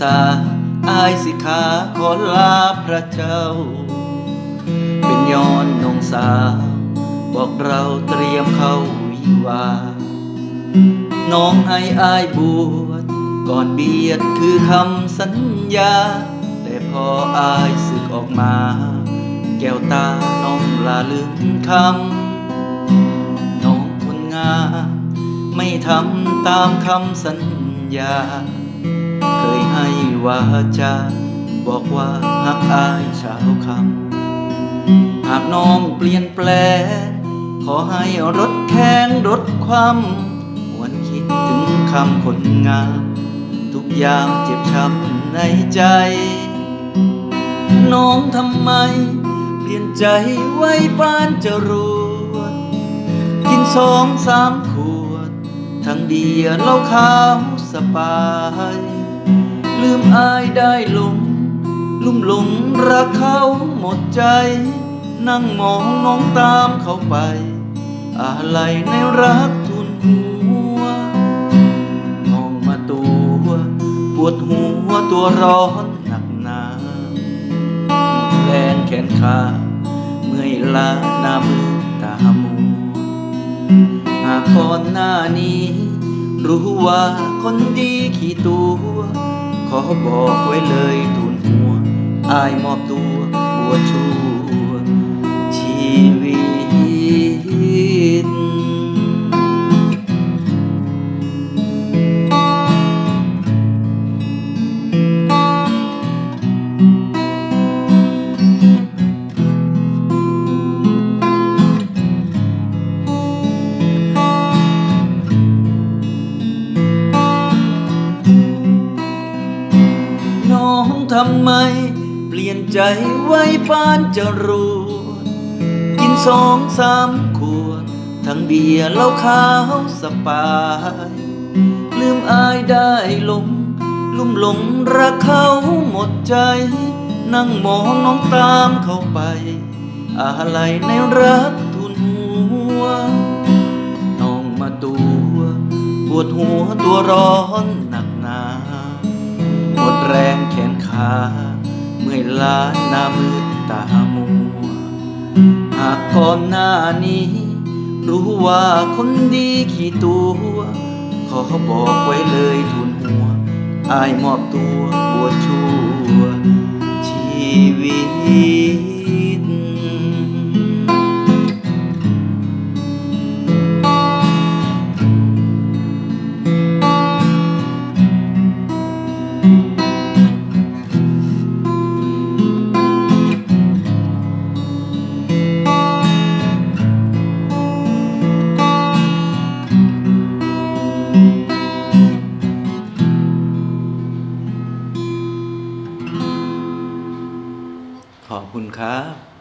อ อายสิขาขอลาพระเจ้า เป็นย้อนน้องสาวบอกเราเตรียมเข้าวิวา น้องให้อายบวชก่อนเบียดคือคำสัญญา แต่พออายสึกออกมา แก้วตาน้องลาลืมคำ น้องคนงามไม่ทำตามคำสัญญา ยให้วาจาบอกว่าหักอายชาวคำหากน้องเปลี่ยนแปลง ขอให้รถแข้งรถความหวนคิดถึงคำคนงาม ทุกอย่างเจ็บช้ำในใจ น้องทำไม เปลี่ยนใจไว้ปานจะรวดกินสองสามขวด ทั้งเบียร์เหล้าขาวสปาย ลืมอายได้ลง ลุ่มหลงรักเขาหมดใจ นั่งมองน้องตามเขาไป อะไรในรักทุนหัวมองมาตัวปวดหัวตัวร้อนหนักหนาแรงแขนขาเมื่อยล้าหน้ามือตามัวหากก่อนหน้านี้ รู้ว่าคนดีขี้ตัว ขอบอกไว้เลยทุนหัวอายมอบตัวบวชชั่วชีวิตำไม เปลี่ยนใจไว้ปานจะรู้ กินสองสามขวด ทั้งเบียร์เหล้าขาวสปาย ลืมอายได้ลง ลุ่มหลงรักเขาหมดใจ นั่งมองน้องตามเขาไปอะไรในรักทุนหัว น้องมาตัว ปวดหัวตัวร้อน นแขนขา เมื่อยล้าหน้ามืดตามัว หากก่อนหน้านี้ รู้ว่าคนดีขี้ตัว ขอบอกไว้เลยทุนหัว อายมอบตัวบวชชั่วชีวิต ขอบคุณครับ